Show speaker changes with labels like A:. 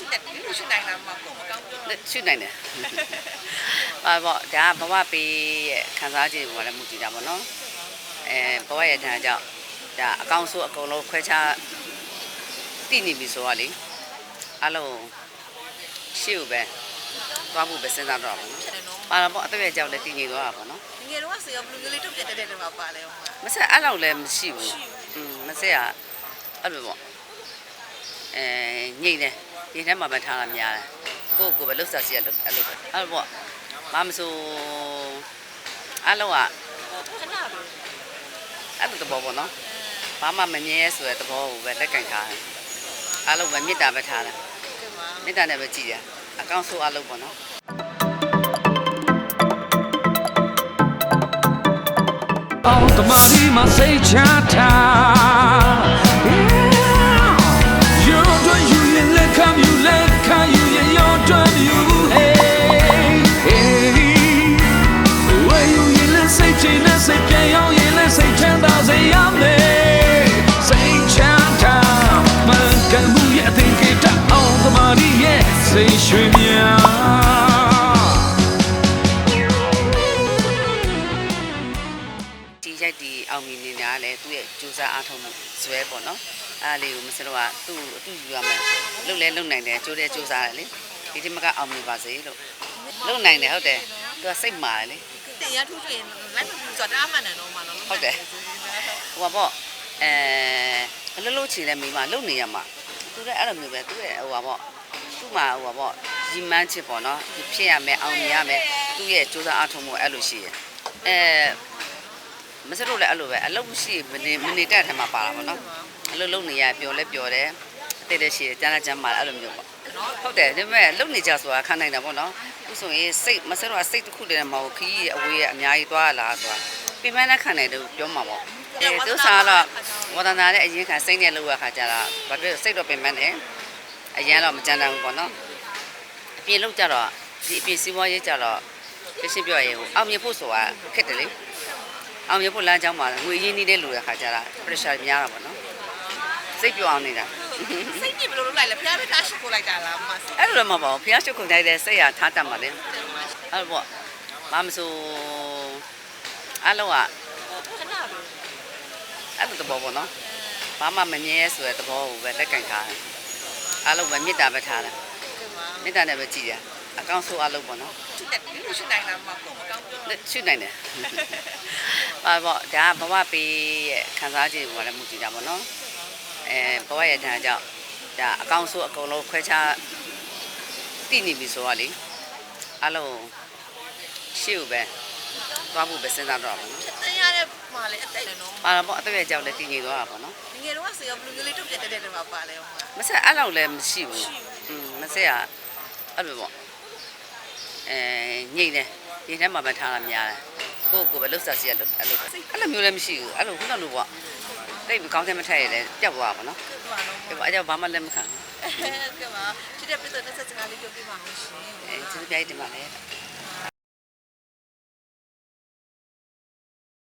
A: ဒီလိုရှိနိုင်တာမှကိုမကောင်းပြော
B: ရှိနိုင်တယ်ပါပေါ့ဒါကဘဝပေးရဲ့ခံစားချက်ပေါ်လည်းမူတည်တာပေါ့နော်အဲဘဝရဲ့တန်းကြောင့်ဒါအကောင်ဆိုးအကုန်လုံးခွဲခြားတည်နေပြီဆိုတော့လေအလုံးရှေ့ကိုပဲသွားဖို့ပဲစဉ်းစားတော့ပါနော်
A: ဖြစ်တယ်နော်
B: ပါတော့ပေါ့အသက်ရဲ့ကြောင့်လည်းတည်နေသွားတာပေါ့နော်
A: ငယ်တော့ဆေးရောဘလူးကလေးတုတ်ပြတဲ့တဲ့မှာပါလဲဟိုမှာ
B: မဆက်အဲ့လောက်လည်းမရှိဘူးอืมမဆက်ကအဲ့လိုပေါ့အဲညိတ်တယ် ဒီထဲမှာပဲထားတာများတယ်ကိုယ့်ကိုယ်ပဲလှုပ်ဆက်စီရလို့အဲ့လိုပဲအဲ့လိုပေါ့မမဆိုအဲ့လိုက
A: ခဏပဲ
B: အဲ့လိုသဘောပေါ့နော်ဘာမှမမြဲဆိုတဲ့သဘောကိုပဲလက်ကင်ထားတယ်အဲ့လိုပဲမေတ္တာပဲထားတယ်
A: ကဲပါ
B: မေတ္တာနဲ့ပဲကြည်တယ်အကောင်းဆုံးအလုပ်ပေါ့နော်
C: အောင်တမဒီမစိတ်ချ စိတ်ရွှေမြာ
B: ဒီရိုက်ဒီအောင်မြင်နေတာကလည်းသူ့ရဲ့ကြိုးစားအားထုတ်မှုဇွဲပေါ့နော်အားလေးကိုမစတော့ကသူ့အတူယူရမယ်လှုပ်လဲလှုပ်နိုင်တယ်ကြိုးတဲ့ကြိုးစားတယ်လေဒီဒီမကအောင်မြင်ပါစေလို့လှုပ်နိုင်တယ်ဟုတ်တယ်သူကစိတ်မာတယ်လေ
A: တင်ရထူးထွေလိုက်မလို့ဆိုတာအမှန်တယ်နော်မနော်
B: ဟိုကပေါ့အဲလှုပ်လှုပ်ချင်တဲ့မိမလှုပ်နေရမှာသူလည်းအဲ့လိုမျိုးပဲသူရဲ့ဟိုကပေါ့ သူ့မှာဟိုကပေါ့ရီမန်းချစ်ပေါ့နော်ဒီဖြစ်ရမယ်အောင်မြင်ရမယ်သူ့ရဲ့ကြိုးစားအားထုတ်မှုအဲ့လိုရှိရဲ့အဲမစတော့လည်းအဲ့လိုပဲအလုပ်ရှိမနေမနေတက်ထဲမှာပါတာပေါ့နော်အလုပ်လုပ်နေရပျော်လဲပျော်တယ်အသေးလည်းရှိတယ်ကျန်းလာကျန်းမာတယ်အဲ့လိုမျိုးပေါ့ဟုတ်တယ်ဒါပေမဲ့လုပ်နေကြဆိုတာခံနိုင်တာပေါ့နော်သူဆိုရင်စိတ်မစတော့စိတ်တစ်ခုတည်းမဟုတ်ခီးအဝေးရအများကြီးသွားလာဆိုတာပြင်ပန်းနဲ့ခံနိုင်တယ်ပြောမှာပေါ့အဲသူစားတော့ဝဒနာနဲ့အရင်ခံစိတ်နဲ့လုပ်ရခါကြတာဘာဖြစ်စိတ်တော့ပြင်ပန်းတယ် အရင်တော့မကြမ်းတမ်းဘူးပေါ့နော်အပြင်လုပ်ကြတော့ဒီအပြင်စီးပွားရေးကြတော့ပြရှင်းပြောရင်အောင်မြင်ဖို့ဆိုတာခက်တယ်လေအောင်မြင်ဖို့လမ်းကြောင်းမှာငွေရင်းနှီးတဲ့လူရခါကြတာ pressure များတာပေါ့နော်စိတ်ပြောင်းနေတာ
A: စိတ်ကြည့်ဘလို့လိုက်လဲဖျားထားရှိခိုးလိုက်တာလားမဆ
B: အဲ့လိုတော့မပါဘူးဖះရှုပ်ခုန်တိုင်းတဲ့စိတ်ရထားတတ်ပါလေအဲ့လိုပေါ့မမဆိုအဲ့လိုက
A: ခဏပဲ
B: အဲ့လိုသဘောပေါ့နော်ဘာမှမမြဲဆိုတဲ့သဘောကိုပဲလက်ကင်ထားတယ် အဲ့လိုပဲမေတ္တာပဲထားတယ်
A: ကဲပါ
B: မေတ္တာနဲ့ပဲကြည်တယ်အကောင်းဆုံးအလုပ်ပေါ့နော်
A: ဒီလိုရှိနိုင်တာမှကိုမကောင်းပြော
B: ရှိနိုင်တယ်ပါပေါ့ဒါကဘဝပေးရဲ့ခံစားချက်ပေါ်လည်းမူတည်တာပေါ့နော်အဲဘဝရဲ့တန်းကြောင့်ဒါအကောင်းဆုံးအကုန်လုံးခွဲခြားတည်နေပြီဆိုတော့လေအလုံးရှေ့ကိုပဲ သွားဖို့ပဲစဉ်းစားတော့ပါနော်
A: တင်ရတဲ့မှာလေအတိတ်နော်
B: ပါတော့ပေါ့အသက်ရဲ့ကြောင့်လည်းတည်ငြိမ်သွားတာပေါ့နော်
A: ငယ်တော့ဆေးရောဘလူးကလေးတုတ်ပြတဲ့တဲ့မှာပါလဲဟိုမှာ
B: မဆက်အဲ့လောက်လည်းမရှိဘူးอืมမဆက်ကအဲ့လိုပေါ့အဲညိတ်တယ်ဒီထဲမှာပဲထားတာများတယ်ကိုယ့်ကိုယ်ပဲလှုပ်ဆက်စီရလို့အဲ့လိုပဲအဲ့လိုမျိုးလည်းမရှိဘူးအဲ့လိုခုနလိုပေါ့တိတ်မကောင်းတဲ့မထက်ရလဲပြတ်သွားပါတော့
A: ကဲပါနော်
B: အဲ့ပေါ့အဲ့ကြောင့်ဘာမှလက်မခံ
A: ကဲပါဖြစ်တဲ့ပြဿနာဆက်စကားလေးပြောပြပါအောင်ရှင်
B: အဲကျေးဇူးပြိုက်တင်ပါလေ